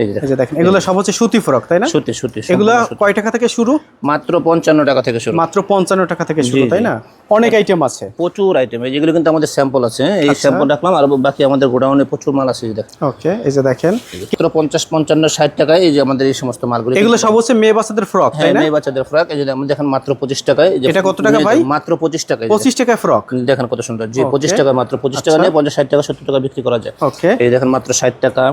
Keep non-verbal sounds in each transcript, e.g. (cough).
এই যে দেখেন এগুলো সব হচ্ছে সুতি ফ্রক তাই না সত্যি সত্যি এগুলো কয় টাকা থেকে শুরু মাত্র পঞ্চান্ন টাকা থেকে শুরু মাত্র পঞ্চান্ন টাকা থেকে শুরু তাই না অনেক আইটেম আছে প্রচুর আইটেম এই যেগুলো কিন্তু আমাদের স্যাম্পল আছে হ্যাঁ? এই স্যাম্পল রাখলাম আর বাকি আমাদের গোডাউনে প্রচুর মাল আছে দেখেন ওকে এই যে দেখেন মাত্র পঞ্চাশ পঞ্চান্ন ষাট টাকায় এই যে আমাদের এই সমস্ত মালগুলো এগুলো সব হচ্ছে মেয়ে বাচ্চাদের ফ্রক হ্যাঁ মেয়ে বাচ্চাদের ফ্রক এই যে দেখেন মাত্র পঁচিশ টাকায় এটা কত টাকা ভাই? মাত্র পঁচিশ টাকায় পঁচিশ টাকায় ফ্রক দেখেন কত সুন্দর যে পঁচিশ টাকা মাত্র পঁচিশ টাকা নিয়ে পঞ্চাশ ষাট টাকা সত্তর টাকা বিক্রি করা যায় এই দেখেন মাত্র ষাট টাকা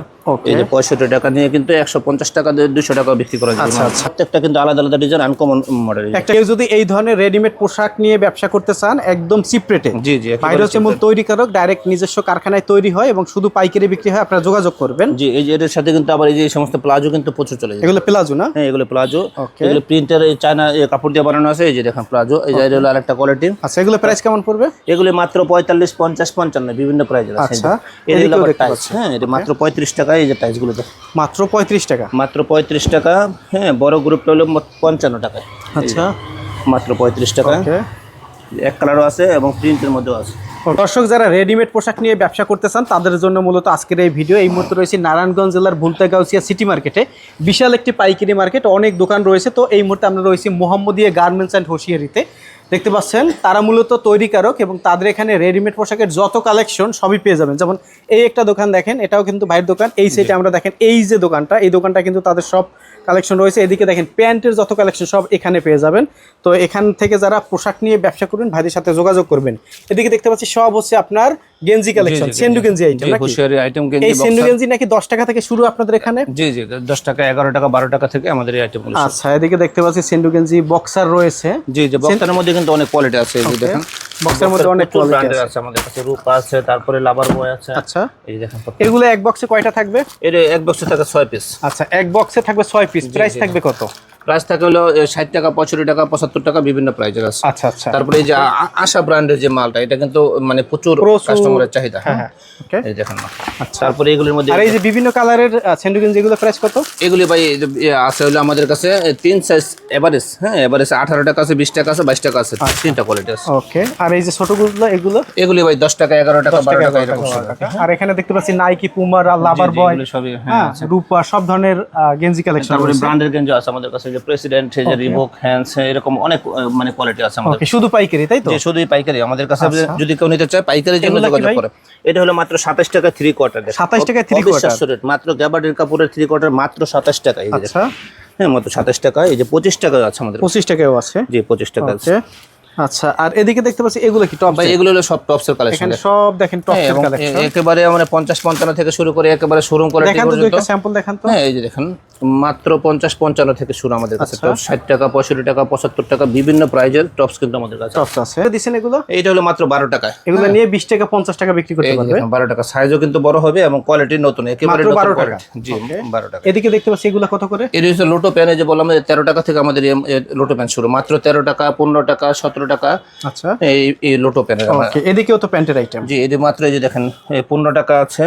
এই যে পঁয়ষট্টি টাকা নিয়ে কিন্তু একশো পঞ্চাশ টাকা দুশো টাকা বিক্রি করা যায়। আচ্ছা, আচ্ছা। প্রত্যেকটা কিন্তু আলাদা আলাদা ডিজাইন আনকমন মডেল একটা কেউ যদি এই ধরনের রেডিমেড পোশাক নিয়ে ব্যবসা করতে চান একদম চিপ রেটে জি জি বাইরে হচ্ছে মূল তৈরিকারক ডাইরেক্ট নিজস্ব কারখানায় তৈরি হয় এবং শুধু পাইকারি বিক্রি হয় আপনারা যোগাযোগ করবেন। জি এই যে এর সাথে কিন্তু আবার এই যে সমস্ত প্লাজো কিন্তু প্রচুর চলে যায়। এগুলো প্লাজো না? হ্যাঁ এগুলো প্লাজো এগুলো প্রিন্টার এই চায়না এই কাপড় দিয়ে বানানো আছে এই যে দেখেন প্লাজো এই যে হলো আরেকটা কোয়ালিটি আচ্ছা এগুলো প্রাইস কেমন পড়বে? এগুলো মাত্র পঁয়তাল্লিশ পঞ্চাশ পঞ্চান্ন বিভিন্ন প্রাইজের আছে। আচ্ছা, এগুলো টাইস হ্যাঁ এটা মাত্র পঁয়ত্রিশ টাকা এই যে টাইসগুলো মাত্র পঁয়ত্রিশ টাকা? মাত্র পঁয়ত্রিশ টাকা হ্যাঁ বড় গ্রুপটা হলো পঞ্চান্ন টাকা। আচ্ছা। মাত্র পঁয়ত্রিশ টাকা। এক কালারও আছে এবং প্রিন্টের মধ্যেও আছে। দর্শক যারা রেডিমেড পোশাক নিয়ে ব্যবসা করতে চান তাদের জন্য মূলত আজকের এই ভিডিও। এই মুহূর্তে রয়েছে নারায়ণগঞ্জ জেলার ভুলতাগাউসিয়া সিটি মার্কেটে। বিশাল একটি পাইকারি মার্কেট অনেক দোকান রয়েছে। তো এই মুহূর্তে আমরা রয়েছি মোহাম্মদিয়া গার্মেন্টস অ্যান্ড হোশিয়ারিতে দেখতে পাচ্ছেন তারা মূলত তৈরিকারক এবং তাদের এখানে রেডিমেড পোশাকের যত কালেকশন সবই পেয়ে যাবেন। যেমন এই একটা দোকান দেখেন এটাও কিন্তু ভাইয়ের দোকান। এই সাইডে আমরা দেখেন এই যে দোকানটা এই দোকানটা কিন্তু তাদের সব কালেকশন রয়েছে। এদিকে দেখেন প্যান্টের যত কালেকশন সব এখানে পেয়ে যাবেন। তো এখান থেকে যারা পোশাক নিয়ে ব্যবসা করবেন ভাইদের সাথে যোগাযোগ করবেন। এদিকে দেখতে পাচ্ছি সব হচ্ছে আপনার গেঞ্জি কালেকশন সেন্ডু গেঞ্জি আইটেম আইটেম এই সেন্ডু গেঞ্জি নাকি দশ টাকা থেকে শুরু আপনাদের এখানে? জি জি দশ টাকা এগারো টাকা বারো টাকা থেকে আমাদের এই আইটেমগুলো আচ্ছা এদিকে দেখতে পাচ্ছি সেন্ডু গেঞ্জি বক্সার রয়েছে। জি জি বক্সের মধ্যে কিন্তু অনেক কোয়ালিটি আছে এই যে দেখেন। বক্সের মধ্যে অনেক কোয়ালিটি আছে। আমাদের কাছে। রূপা আছে তারপরে লাভার বয় আছে। আচ্ছা। এই যে দেখেন এগুলো এক বক্সে কয়টা থাকবে? এর এক বক্সে থাকে 6 পিস আচ্ছা এক বক্সে থাকবে 6 পিস প্রাইস থাকবে কত? প্রাইস থাকে হলো ষাট টাকা পঁয়ষট্টি টাকা পঁচাত্তর টাকা বিভিন্ন প্রাইজের আছে। আচ্ছা আচ্ছা। তারপরে এই যে আশা ব্র্যান্ডের যে মালটা এটা কিন্তু মানে প্রচুর কাস্টমারের চাহিদা হ্যাঁ হ্যাঁ। এই দেখেন আচ্ছা। তারপরে এগুলোর মধ্যে আর এই যে বিভিন্ন কালারের সেন্ডু গেঞ্জি এগুলো প্রাইস কত? এগুলি ভাই আছে হলো আমাদের কাছে তিন সাইজ এভারেজ হ্যাঁ এভারেজ আঠারো টাকা আছে বিশ টাকা আছে বাইশ টাকা আছে আচ্ছা। তিনটা কোয়ালিটি আছে। ওকে আর এই যে ছোটগুলো এগুলো? এগুলি ভাই দশ টাকা এগারো টাকা বারো টাকা এরকম আর এখানে দেখতে পাচ্ছি নাইকি পুমার লাভার বয় হ্যাঁ হ্যাঁ রূপা সব ধরনের গেঞ্জি কালেকশন তারপরে ব্র্যান্ডের গেঞ্জি আছে আমাদের কাছে যে প্রেসিডেন্ট যে রিভোক হ্যান্ডস এরকম অনেক মানে কোয়ালিটি আছে আমাদের শুধু পাইকারি তাই তো? যে শুধুই পাইকারি। আমাদের কাছে আচ্ছা। যদি কেউ নিতে চায় পাইকারি জন্য যোগাযোগ করে। এটা হলো মাত্র সাতাশ টাকা থ্রি কোয়ার্টার 27 টাকায় কোয়ার্টার রেট মাত্র গ্যাবার্ডের কাপড়ের থ্রি কোয়ার্টার মাত্র সাতাশ টাকা এই আচ্ছা। হ্যাঁ মাত্র সাতাশ টাকা এই যে পঁচিশ টাকা আছে আমাদের। পঁচিশ টাকাও আছে। জি পঁচিশ টাকা আছে। আচ্ছা আর এদিকে দেখতে পাচ্ছি এগুলো কি টপ ভাই এগুলো হলো সব টপসের কালেকশন এখানে সব দেখেন টপ এবং কালেকশন একেবারে মানে পঞ্চাশ পঞ্চান্ন থেকে শুরু করে একেবারে শোরুম কোয়ালিটি দেখান তো স্যাম্পল দেখান তো। হ্যাঁ এই যে দেখেন মাত্র পঞ্চাশ পঞ্চান্ন থেকে শুরু আমাদের কাছে আচ্ছা। টপস ষাট টাকা পঁয়ষট্টি টাকা পঁচাত্তর টাকা বিভিন্ন প্রাইজের টপস কিন্তু আমাদের কাছে। টপস আছে। দিছেন এগুলো? এইটা হলো মাত্র বারো টাকায়। এগুলো নিয়ে বিশ টাকা পঞ্চাশ টাকা বিক্রি করতে পারবে। দেখেন বারো টাকা। সাইজও কিন্তু বড় হবে এবং কোয়ালিটি নতুন একেবারে মাত্র 12 টাকা। জি বারো টাকা। এদিকে দেখতে পাচ্ছি এগুলো কত করে? এর হচ্ছে লোটো প্যান যে বললাম যে তেরো টাকা থেকে আমাদের লোটো প্যান শুরু। মাত্র তেরো টাকা পনেরো টাকা সতেরো টাকা আচ্ছা। এই এই লোটো প্যান্টের ওকে এদিকেও তো প্যান্টের আইটেম জি এদিকে মাত্র এই যে দেখেন পনেরো টাকা আছে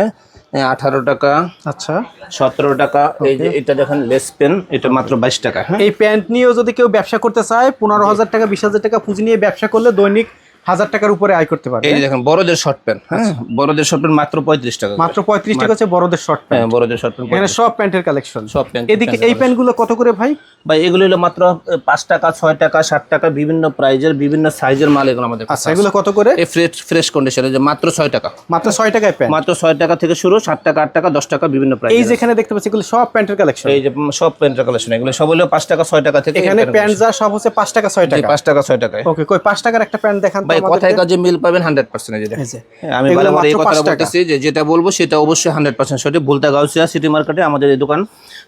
আঠারো টাকা আচ্ছা। সতেরো টাকা এই যে এটা দেখেন লেস পেন এটা মাত্র বাইশ টাকা হ্যাঁ। এই প্যান্ট নিয়েও যদি কেউ ব্যবসা করতে চায় পনেরো হাজার টাকা বিশ হাজার টাকা পুঁজি নিয়ে ব্যবসা করলে দৈনিক হাজার টাকার উপরে আয় করতে পারবে। এই দেখেন বড়দের শর্ট প্যান্ট হ্যাঁ? বড়দের শর্ট প্যান্ট মাত্র পঁয়ত্রিশ টাকা মাত্র পঁয়ত্রিশ টাকা হচ্ছে বড়দের শর্ট হ্যাঁ প্যান্ট বড়দের শর্ট প্যান্ট এখানে সব প্যান্টের কালেকশন সব প্যান্ট এদিকে এই প্যান্টগুলো কত করে ভাই? ভাই এগুলো হলো মাত্র পাঁচ টাকা ছয় টাকা সাত টাকা বিভিন্ন প্রাইজের বিভিন্ন সাইজের মাল এগুলো আমাদের আচ্ছা এগুলো কত করে? এই ফ্রেশ ফ্রেশ কন্ডিশনে যে মাত্র ছয় টাকা। মাত্র ছয় টাকায় প্যান্ট মাত্র ছয় টাকা থেকে শুরু সাত টাকা আট টাকা দশ টাকা বিভিন্ন প্রাইস এই যেখানে দেখতে পাচ্ছি এগুলো সব প্যান্টের কালেকশন এই যে সব প্যান্টের কালেকশন এগুলো সব হলো পাঁচ টাকা ছয় টাকা থেকে এখানে প্যান্ট যা সব হচ্ছে পাঁচ টাকা ছয় টাকা। পাঁচ টাকা ছয় টাকায়। ওকে কই পাঁচ টাকার একটা প্যান্ট দেখান ভাই কথায় কাজে মিল পাবেন হান্ড্রেড পার্সেন্ট। হ্যাঁ, আমি বারবার এই টাকা। বলতেছি যে যেটা বলব সেটা অবশ্যই হান্ড্রেড পার্সেন্ট সঠিক। ভুলতা গাউসিয়া সিটি মার্কেটে আমাদের এই দোকান।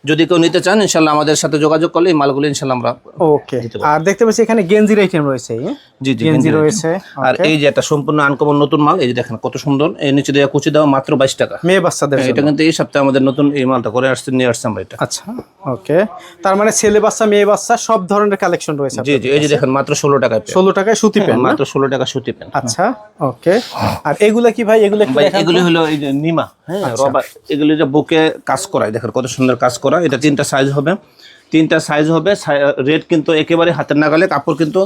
যদি কেউ নিতে চান ইনশাল্লাহ আমাদের সাথে যোগাযোগ করলে এই মালগুলো ইনশাল্লাহ আমরা ওকে আর দেখতে পাচ্ছি এখানে গেঞ্জির আইটেম রয়েছে। হ্যাঁ? জি জি গেঞ্জি রয়েছে আর এই যে একটা সম্পূর্ণ আনকমন নতুন মাল এই যে দেখেন কত সুন্দর। এই নিচে দেওয়া কুচি দেওয়া মাত্র বাইশ টাকা। মেয়ে বাচ্চাদের এটা কিন্তু এই সপ্তাহে আমাদের নতুন এই মালটা করে আসছে নিয়ে আসছে আমরা এটা। আচ্ছা ওকে। তার মানে ছেলে বাচ্চা মেয়ে বাচ্চা সব ধরনের কালেকশন রয়েছে জি জি এই যে দেখেন মাত্র ষোলো টাকায় ষোলো টাকায় সুতি প্যান্ট মাত্র ষোলো টাকা সুতি পেন আচ্ছা ওকে। আর এগুলা কি ভাই? এগুলো কি ভাই দেখান এগুলি হলো এই যে নিমা হ্যাঁ রবার এগুলি যে বুকে কাজ করায় দেখেন কত সুন্দর কাজ করা এটা তিনটা সাইজ হবে। তিনটা সাইজ হবে রেট কিন্তু একেবারে হাতের নাগালে কাপড় কিন্তু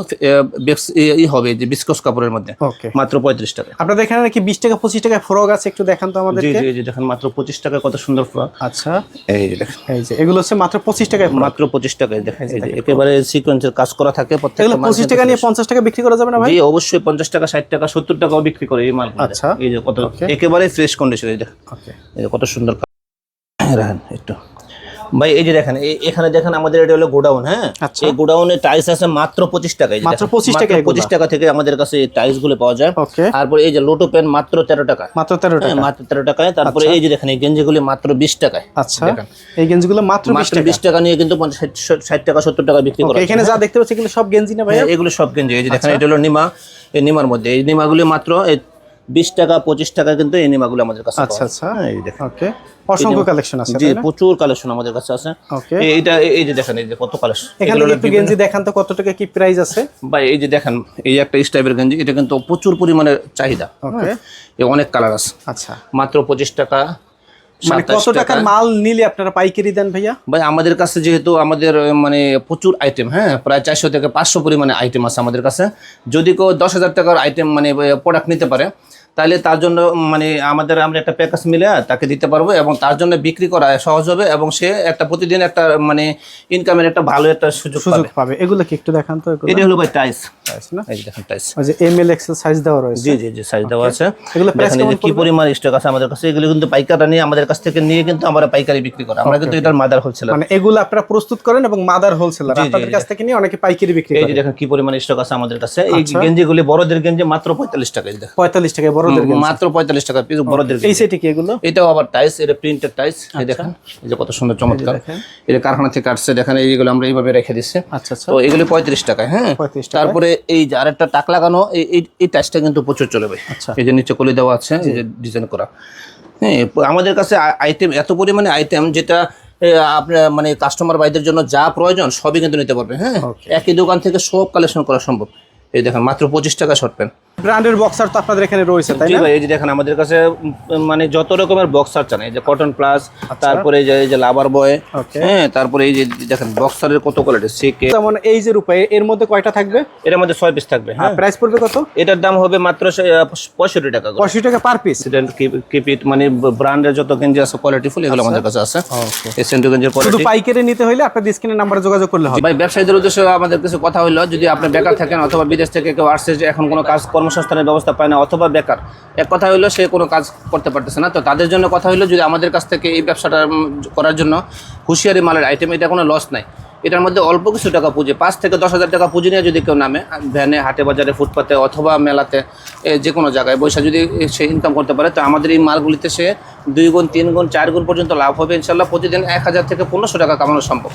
ই- হবে যে বিস্কস কাপড়ের মধ্যে। মাত্র পঁয়ত্রিশ টাকা আপনাদের এখানে নাকি বিশ টাকা পঁচিশ টাকা ফ্রক আছে একটু দেখান তো জি আমাদেরকে। জি জি দেখেন মাত্র পঁচিশ টাকা কত সুন্দর ফ্রক। আচ্ছা। এই দেখেন। এই যে এগুলো হচ্ছে মাত্র পঁচিশ টাকায় মাত্র পঁচিশ টাকায় দেখেন একেবারে সিকোয়েন্সের কাজ করা থাকে প্রত্যেকটা পঁচিশ টাকা নিয়ে পঞ্চাশ টাকা বিক্রি করা যাবে না ভাই? অবশ্যই পঞ্চাশ টাকা ষাট টাকা সত্তর টাকাও বিক্রি করে এই মাল আচ্ছা। এই যে কত একেবারে ফ্রেশ কন্ডিশন এই দেখেন কত সুন্দর রাখেন (coughs) একটু। ভাই এই যে দেখেন এখানে দেখেন আমাদের এটা হলো গোডাউন হ্যাঁ? আচ্ছা। এই গোডাউনে টাইলস আছে মাত্র পঁচিশ টাকা এই যে মাত্র 25 টাকা? পঁচিশ টাকা থেকে আমাদের কাছে টাইলসগুলো পাওয়া যায়। তারপরে এই যে লোটো পেন মাত্র তেরো টাকা। মাত্র তেরো হ্যাঁ, টাকা। মাত্র তেরো টাকায়। তারপরে এই যে দেখেন এই গেঞ্জিগুলি মাত্র বিশ টাকায়। আচ্ছা। এই গেঞ্জিগুলো মাত্র বিশ মাত্র টাকা বিশ টাকা। নিয়ে কিন্তু ষাট- টাকা সত্তর টাকা বিক্রি করা এখানে যা দেখতে পাচ্ছি এগুলো সব গেঞ্জি না ভাই হ্যাঁ, এগুলো সব গেঞ্জি। এই যে আচ্ছা। দেখেন এটা হলো নিমা। এই নিমার মধ্যে। এই নিমাগুলি মাত্র বিশ টাকা পঁচিশ টাকা কিন্তু এই নিমাগুলো আমাদের কাছে আচ্ছা আচ্ছা। হ্যাঁ, এই দেখেন। ওকে অসংখ্য কালেকশন আছে জি প্রচুর কালেকশন আমাদের কাছে আছে। ওকে এইটা এই যে দেখেন এই যে কত কালেকশন এখান একটু গেঞ্জি দেখান তো কত টাকা কি প্রাইস আছে? ভাই এই যে দেখেন এই একটা স্টাইপের গেঞ্জি এটা কিন্তু প্রচুর পরিমাণে চাহিদা। ওকে এই অনেক কালার আছে। আচ্ছা। মাত্র পঁচিশ টাকা মানে কত টাকার মাল নিলে আপনারা পাইকারি দেন ভাইয়া? ভাই আমাদের কাছে যেহেতু আমাদের মানে প্রচুর আইটেম হ্যাঁ প্রায় চারশো থেকে পাঁচশো পরিমাণে আইটেম আছে আমাদের কাছে। যদি কেউ দশ হাজার টাকার আইটেম মানে প্রোডাক্ট নিতে পারে তাহলে তার জন্য মানে আমাদের আমরা একটা প্যাকেজ মিলে তাকে দিতে পারব এবং তার জন্য বিক্রি করা সহজ হবে এবং সে একটা প্রতিদিন একটা মানে ইনকামের একটা ভালো একটা সুযোগ সুযোগ পাবে। এগুলো কি একটু দেখান তো এটা হলো ভাই টাইস Price না? এই দেখেন টাইস ওই যে এম এল এক্সেল সাইজ দেওয়া রয়েছে। জি জি জি সাইজ দেওয়া আছে। এগুলো দেখেন যে কি পরিমাণ স্টক আছে আমাদের কাছে এগুলো কিন্তু পাইকাররা নিয়ে আমাদের কাছ থেকে নিয়ে কিন্তু আমরা পাইকারি বিক্রি করি। আমরা কিন্তু এটার মাদার হোলসেলার মানে এগুলো আপনারা প্রস্তুত করেন এবং মাদার হোলসেলার জি, আপনাদের কাছ থেকে নিয়ে অনেকে পাইকারি বিক্রি এই করে। যে দেখেন কি পরিমাণ স্টক আছে আমাদের কাছে। এই আচ্ছা। গেঞ্জিগুলি বড়দের গেঞ্জি মাত্র পঁয়তাল্লিশ টাকা বড়দের মাত্র পঁয়তাল্লিশ টাকা পিস বড়দের এই সেটি কি এগুলো? এটাও আবার টাইস এটা প্রিন্টেড টাইস এই দেখেন এই যে কত সুন্দর চমৎকার। এটা কারখানা থেকে কাটছে দেখেন এইগুলো আমরা এইভাবে রেখে দিচ্ছি। আচ্ছা আচ্ছা। তো এগুলি পঁয়ত্রিশ টাকায় হ্যাঁ? তারপরে এই যে আরেকটা টাক লাগানো এই- এই টাইসটা কিন্তু প্রচুর চলে ভাই। আচ্ছা। এই যে নিচে কলি দেওয়া আছে এই যে ডিজাইন করা। হ্যাঁ আমাদের কাছে আইটেম এত পরিমাণে আইটেম যেটা আপনার মানে কাস্টমার বাইদের জন্য যা প্রয়োজন সবই কিন্তু নিতে পারবে হ্যাঁ? একই দোকান থেকে সব কালেকশন করা সম্ভব। এই দেখেন মাত্র পঁচিশ টাকা শর্ট প্যান্ট ব্র্যান্ডের বক্সার তো আপনাদের এখানে রয়েছে তাই না? এই যে দেখেন আমাদের কাছে মানে যত রকমের বক্সার চান এই যে কটন প্লাস আচ্ছা। তারপরে এই যে এই যে লাভার বয় হ্যাঁ তারপরে এই যে দেখেন বক্সারের কত কোয়ালিটি সিকে যেমন এই যে রূপায় এর মধ্যে কয়টা থাকবে? এটার মধ্যে ছয় পিস থাকবে হ্যাঁ প্রাইস পড়বে কত? এটার দাম হবে মাত্র পঁয়ষট্টি টাকা করে। পঁয়ষট্টি টাকা পার পিস keep মানে ব্র্যান্ডের যত গেঞ্জি আছে কোয়ালিটি ফুল এগুলো আমাদের কাছে আছে। এই সেন্টু গেঞ্জির শুধু কোয়ালিটি পাইকারি নিতে হলে আপনাদের স্ক্রিনের নাম্বারে যোগাযোগ করলে হবে। ভাই ব্যবসায়ীদের উদ্দেশ্যে আমাদের কিছু কথা হলো যদি আপনি বেকার থাকেন অথবা বিদেশ থেকে কেউ আসছে যে এখন কোনো কাজ কর্মসংস্থানের ব্যবস্থা পায় না অথবা বেকার। এক কথা হলো সে কোনো কাজ করতে পারতেছে না। তো তাদের জন্য কথা হলো যদি আমাদের কাছ থেকে এই ব্যবসাটা করার জন্য হুঁশিয়ারি মালের আইটেম এটা কোনো লস নাই। এটার মধ্যে অল্প কিছু টাকা পুঁজি, পাঁচ থেকে দশ হাজার টাকা পুঁজি নিয়ে যদি কেউ নামে, ভ্যানে, হাটে, বাজারে, ফুটপাতে অথবা মেলাতে যে কোনো জায়গায় বৈশা যদি সে ইনকাম করতে পারে, তো আমাদের এই মালগুলিতে সে দুই গুণ, তিন গুণ, চার গুণ পর্যন্ত লাভ হবে ইনশাল্লাহ প্রতিদিন এক হাজার থেকে পনেরোশো টাকা কামানো সম্ভব।